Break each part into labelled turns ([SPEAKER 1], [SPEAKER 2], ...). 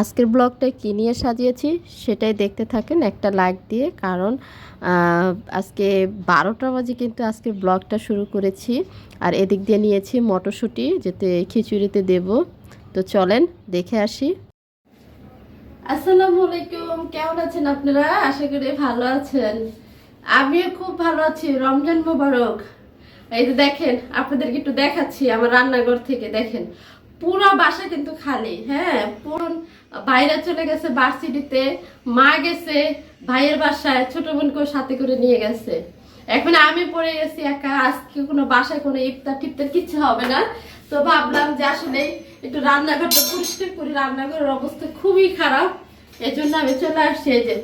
[SPEAKER 1] আজকের ব্লগটা কী নিয়ে সাজিয়েছি সেটাই দেখতে থাকেন, একটা লাইক দিয়ে। কারণ আজকে বারোটা বাজে কিন্তু আজকের ব্লগটা শুরু করেছি। আর এদিক দিয়ে নিয়েছি মটরশুঁটি, যেতে খিচুড়িতে দেব। তো চলেন, দেখে আসি। আসসালামু আলাইকুম, কেমন আছেন আপনারা? আশা করি ভালো আছেন। আমিও খুব ভালো আছি, রমজান মোবারক। এই যে দেখেন, আপনাদেরকে একটু দেখাচ্ছি আমার রান্নাঘর থেকে, দেখেন। পুরো বাসা কিন্তু খালি হ্যাঁ? পুরো বাইরে চলে গেছে ভার্সিটিতে মা গেছে ভাইয়ের বাসায়, ছোট বোনকেও সাথে করে নিয়ে গেছে। এখন আমি পড়ে গেছি একা, আজকে কোনো বাসায় কোনো ইফতার টিফতার কিচ্ছু হবে না। তো ভাবলাম যে আসলে একটু রান্নাঘরটা পরিষ্কার করি, রান্নাঘরের অবস্থা খুবই খারাপ। এই জন্য আমি চলে আসছি যে।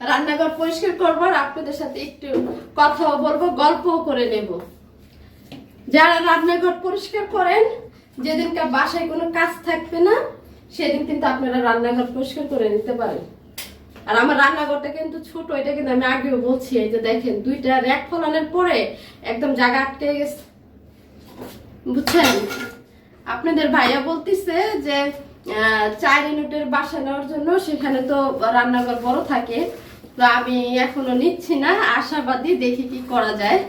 [SPEAKER 1] রান্নাঘর পরিষ্কার করব আর আপনাদের সাথে একটু কথাও বলব, গল্পও করে নেব। যারা রান্নাঘর পরিষ্কার করেন, যেদিনকার বাসায় কোনো কাজ থাকবে না, সেদিন কিন্তু আপনারা রান্নাঘর পরিষ্কার করে নিতে পারেন। আর আমার রান্নাঘরটা কিন্তু ছোট, এটা কিন্তু আমি আগেও বলছি, এই যে দেখেন, দুইটা র্যাক ফলানোর পরে একদম জায়গা আটকে গেছে। বুঝছেন? আপনাদের ভাইয়া বলতেছে যে চার ইউনিটের বাসা নেওয়ার জন্য সেখানে তো রান্নাঘর বড় থাকে। তো আমি এখনও নিচ্ছি না, আশাবাদী দেখি কি করা যায়।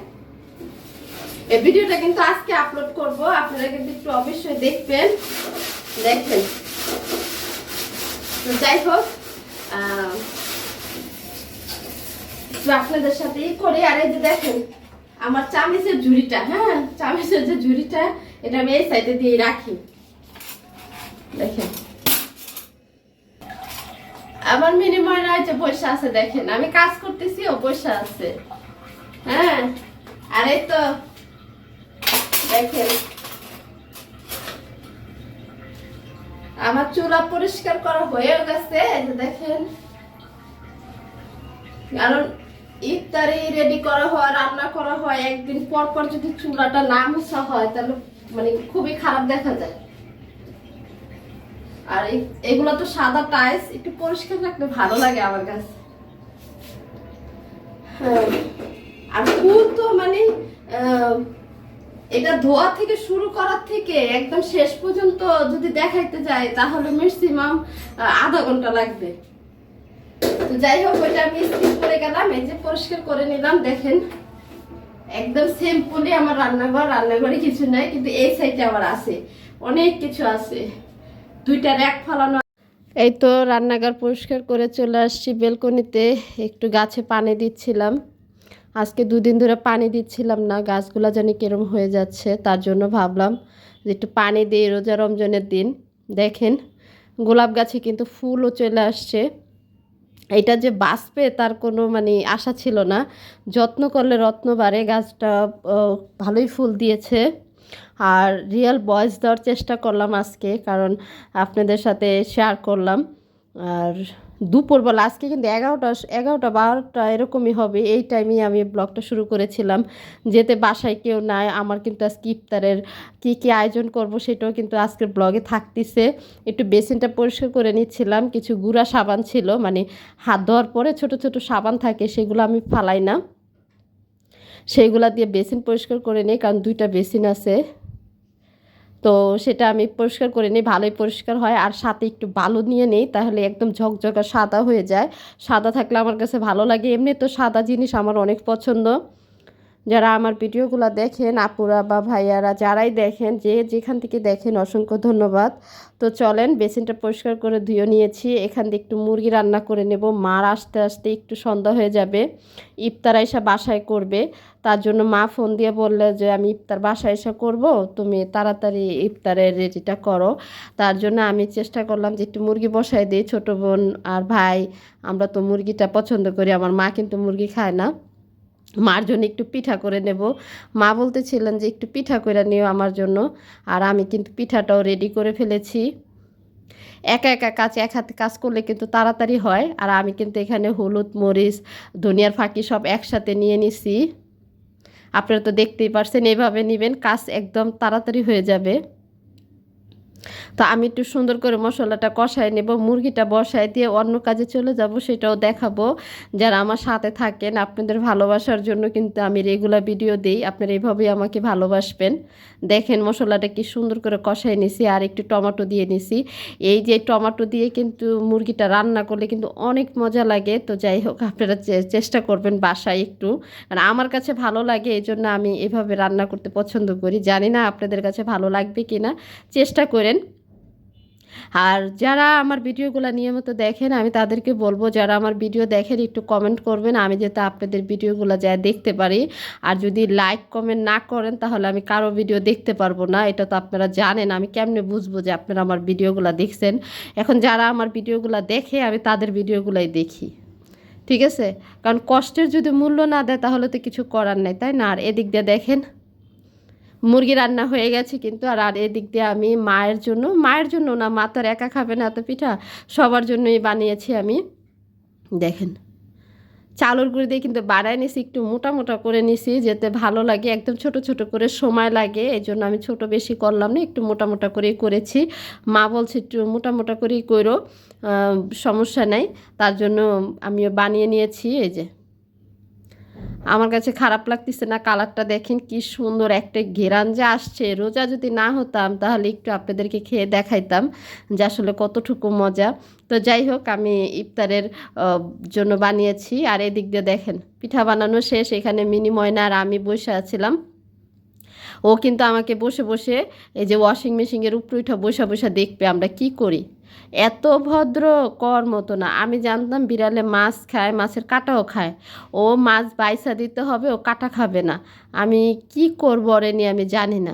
[SPEAKER 1] এই ভিডিওটা কিন্তু আজকে আপলোড করব, আপনারা কিন্তু একটু অবশ্যই দেখবেন। দেখেন। তো যাই হোক আপনাদের সাথে করি। আর এই যে দেখেন, আমার চামিচের ঝুড়িটা হ্যাঁ চামিচের যে ঝুড়িটা, এটা আমি এই সাইডে দিয়ে রাখি। দেখেন। আমার মিনিমাম রয়েছে পয়সা আছে, দেখেন। আমি কাজ করতেছি, ও পয়সা আছে। হ্যাঁ আর তো আমার চুলা পরিষ্কার করা হয়েও গেছে দেখেন। কারণ ইফতারি রেডি করা হয়, রান্না করা হয়, একদিন পর পর যদি চুলাটা না মোছা হয়, তাহলে মানে খুবই খারাপ দেখা যায়। আর এগুলো তো সাদা টাইলস একটু পরিষ্কার রাখলে ভালো লাগে আমার কাছে। হ্যাঁ। আর ফুল তো এটা ধোয়া থেকে শুরু করার থেকে একদম শেষ পর্যন্ত যদি দেখাইতে যায়, তাহলে ম্যাক্সিমাম আধা ঘণ্টা লাগবে। তো যাই হোক, ওইটা আমি স্কিপ করে গেলাম, এই যে পরিষ্কার করে নিলাম, দেখেন। একদম সিম্পলি আমার রান্নাঘর, রান্নাঘরে কিছু নাই, কিন্তু এই সাইডে আমার আছে। অনেক কিছু আছে। দুইটা র্যাক ফালানো এই তো রান্নাঘর পরিষ্কার করে চলে আসছি বেলকনিতে, একটু গাছে পানি দিচ্ছিলাম। আজকে দুদিন ধরে পানি দিচ্ছিলাম না, গাছগুলো জানি কিরম হয়ে যাচ্ছে, তার জন্য ভাবলাম যে একটু পানি দিই রোজা রমজানের দিন। দেখেন, গোলাপ গাছে কিন্তু ফুলও চলে আসছে। এটা যে বাঁচবে তার কোনো মানে আশা ছিল না। যত্ন করলে রত্ন বাড়ে, গাছটা ভালোই ফুল দিয়েছে। আর রিয়েল বয়স দেওয়ার চেষ্টা করলাম আজকে, কারণ আপনাদের সাথে শেয়ার করলাম। আর দুপুরবেলা আজকে কিন্তু এগারোটা এগারোটা বারোটা এরকমই হবে। এই টাইমেই আমি ব্লগটা শুরু করেছিলাম। যেতে বাসায় কেউ নাই, আমার কিন্তু আজকে ইফতারের কী কী আয়োজন করব সেটাও কিন্তু আজকের ব্লগে থাকতেছে। একটু বেসিনটা পরিষ্কার করে নিচ্ছিলাম, কিছু গুঁড়া সাবান ছিল মানে হাত ধোয়ার পরে ছোট ছোট সাবান থাকে, সেগুলো আমি ফালাই না। সেইগুলা দিয়ে বেসিন পরিষ্কার করে নিই, কারণ দুইটা বেসিন আছে। তো সেটা আমি পরিষ্কার করে নিই, ভালোই পরিষ্কার হয়। আর সাথে একটু বালু নিয়ে নিই, তাহলে একদম ঝকঝকা সাদা হয়ে যায়। সাদা থাকলে আমার কাছে ভালো লাগে। এমনি তো সাদা জিনিস আমার অনেক পছন্দ। যারা আমার ভিডিওগুলো দেখেন, আপুরা বা ভাইয়ারা যারাই দেখেন, যে যেখান থেকে দেখেন, অসংখ্য ধন্যবাদ। তো চলেন, বেসিনটা পরিষ্কার করে ধুয়ে নিয়েছি। এখান থেকে একটু মুরগি রান্না করে নেব। মার আসতে আসতে একটু সন্ধ্যা হয়ে যাবে। ইফতার এসে বাসায় করবে। তার জন্য মা ফোন দিয়ে বললে যে, আমি ইফতার বাসায় এসে করব। তুমি তাড়াতাড়ি ইফতারের রেডিটা করো। তার জন্য আমি চেষ্টা করলাম যে, একটু মুরগি বসাই দিই। ছোটো বোন আর ভাই, আমরা তো মুরগিটা পছন্দ করি। আমার মা কিন্তু মুরগি খায় না। মার জন্য একটু পিঠা করে নেব। মা বলতেছিলেন যে, একটু পিঠা করে নিও আমার জন্য। আর আমি কিন্তু পিঠাটাও রেডি করে ফেলেছি। একা একা কাজ, এক হাতে কাজ করলে কিন্তু তাড়াতাড়ি হয়। আর আমি কিন্তু এখানে হলুদ, মরিচ, ধনিয়ার ফাঁকি সব একসাথে নিয়ে নিছি। আপনারা তো দেখতেই পারছেন এইভাবে নেবেন, কাজ একদম তাড়াতাড়ি হয়ে যাবে। তো আমি একটু সুন্দর করে মশলাটা কষাই নেব, মুরগিটা বসায় দিয়ে অন্য কাজে চলে যাব, সেটাও দেখাবো। যারা আমার সাথে থাকেন, আপনাদের ভালোবাসার জন্য কিন্তু আমি রেগুলার ভিডিও দিই, আপনারা এইভাবেই আমাকে ভালোবাসবেন। দেখেন মশলাটা কি সুন্দর করে কষাই নিছি, আর একটু টমেটো দিয়ে নিছি। এই যে টমেটো দিয়ে কিন্তু মুরগিটা রান্না করলে কিন্তু অনেক মজা লাগে, তো যাই হোক, আপনারা চেষ্টা করবেন বাসায় একটু। আর আমার কাছে ভালো লাগে এই জন্য আমি এভাবে রান্না করতে পছন্দ করি। জানি না আপনাদের কাছে ভালো লাগবে কি না চেষ্টা করেন। আর যারা আমার ভিডিওগুলো নিয়মিত দেখেন, আমি তাদেরকে বলব, যারা আমার ভিডিও দেখেন, একটু কমেন্ট করবেন, আমি যাতে আপনাদের ভিডিওগুলো যা দেখতে পারি। আর যদি লাইক কমেন্ট না করেন, তাহলে আমি কারও ভিডিও দেখতে পারব না, এটা তো আপনারা জানেন, আমি কেমনে বুঝব যে আপনারা আমার ভিডিওগুলো দেখছেন? এখন যারা আমার ভিডিওগুলো দেখে, আমি তাদের ভিডিওগুলাই দেখি। ঠিক আছে? কারণ কষ্টের যদি মূল্য না দেয়, তাহলে তো কিছু করার নেই, তাই না? আর এদিক দিয়ে দেখেন মুরগি রান্না হয়ে গেছে কিন্তু, আর আর এদিক দিয়ে আমি মায়ের জন্য মায়ের জন্য না, মা তো আর একা খাবে না এত পিঠা, সবার জন্যই বানিয়েছি আমি। দেখেন, চালুর গুঁড়ি দিয়ে কিন্তু বাড়াই নিছি, একটু মোটা মোটা করে নিছি, যেতে ভালো লাগে, একদম ছোট ছোট করে সময় লাগে, এই জন্য আমি ছোট বেশি করলাম না, একটু মোটা মোটা করেই করেছি। মা বলছে একটু মোটা মোটা করেই করো সমস্যা নেই, তার জন্য আমিও বানিয়ে নিয়েছি, এই যে। আমার কাছে খারাপ লাগতেছে না, কালারটা দেখেন কি সুন্দর একটা ঘেরান যে আসছে। রোজা যদি না হতাম তাহলে একটু আপনাদেরকে খেয়ে দেখাইতাম যে আসলে কতটুকু মজা। তো যাই হোক, আমি ইফতারের জন্য বানিয়েছি। আর এদিক দিয়ে দেখেন, পিঠা বানানো শেষ, এখানে মিনি ময়না আর আমি বসে আছিলাম। ও কিন্তু আমাকে বসে বসে এই যে ওয়াশিং মেশিনের উপরে উঠা বসে বসে দেখবে আমরা কি করি। এত ভদ্র, কর মতো না। আমি জানতাম বিড়ালে মাছ খায়, মাছের কাটাও খায়। ও মাছ বাইসা দিতে হবে, ও কাটা খাবে না। আমি কি করব ওরে নিয়ে আমি জানি না।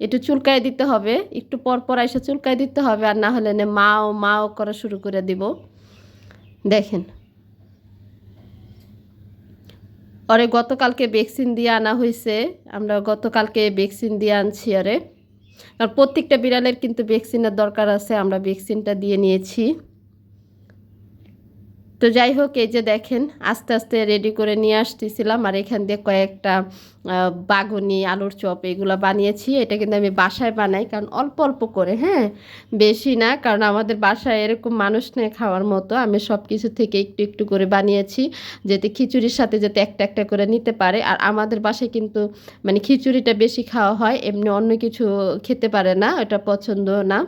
[SPEAKER 1] একটু চুলকায় দিতে হবে, একটু পর পর এসে চুলকায় দিতে হবে, আর না হলে নে মাও মাও করা শুরু করে দিব। দেখেন। ওরে গতকালকে ভ্যাকসিন দিয়ে আনা হয়েছে আমরা গতকালকে ভ্যাকসিন দিয়ে আনছি আরে। আর প্রত্যেকটা বিড়ালের কিন্তু ভ্যাকসিনের দরকার আছে আমরা ভ্যাকসিনটা দিয়ে নিয়েছি। তো যাই হোক এই যে দেখেন, আস্তে আস্তে রেডি করে নিয়ে আসতেছিলাম আর এখান দিয়ে কয়েকটা বাগুনি, আলুর চপ এগুলো বানিয়েছি। এটা কিন্তু আমি বাসায় বানাই কারণ অল্প অল্প করে হ্যাঁ? বেশি না, কারণ আমাদের বাসায় এরকম মানুষ নেই খাওয়ার মতো। আমি সব কিছু থেকে একটু একটু করে বানিয়েছি যাতে খিচুড়ির সাথে যাতে একটা একটা করে নিতে পারে। আর আমাদের বাসায় কিন্তু মানে খিচুড়িটা বেশি খাওয়া হয়, এমনি অন্য কিছু খেতে পারে না এটা পছন্দ না।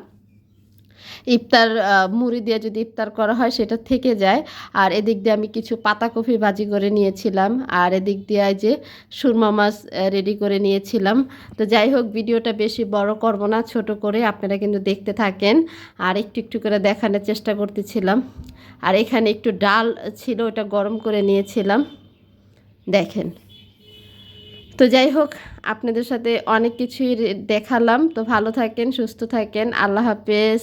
[SPEAKER 1] ইফতার মুড়ি দিয়ে যদি ইফতার করা হয় সেটা থেকে যায়। আর এদিক দিয়ে আমি কিছু পাতাকপি ভাজি করে নিয়েছিলাম। আর এদিক দিয়ে যে সুরমা মাছ রেডি করে নিয়েছিলাম। তো যাই হোক, ভিডিওটা বেশি বড় করব না, ছোট করে আপনারা কিন্তু দেখতে থাকেন। আর একটু একটু করে দেখানোর চেষ্টা করতেছিলাম। আর এখানে একটু ডাল ছিল, ওটা গরম করে নিয়েছিলাম। দেখেন। তো যাই হোক, আপনাদের সাথে অনেক কিছুই দেখালাম। তো ভালো থাকেন, সুস্থ থাকেন। আল্লাহ হাফেজ।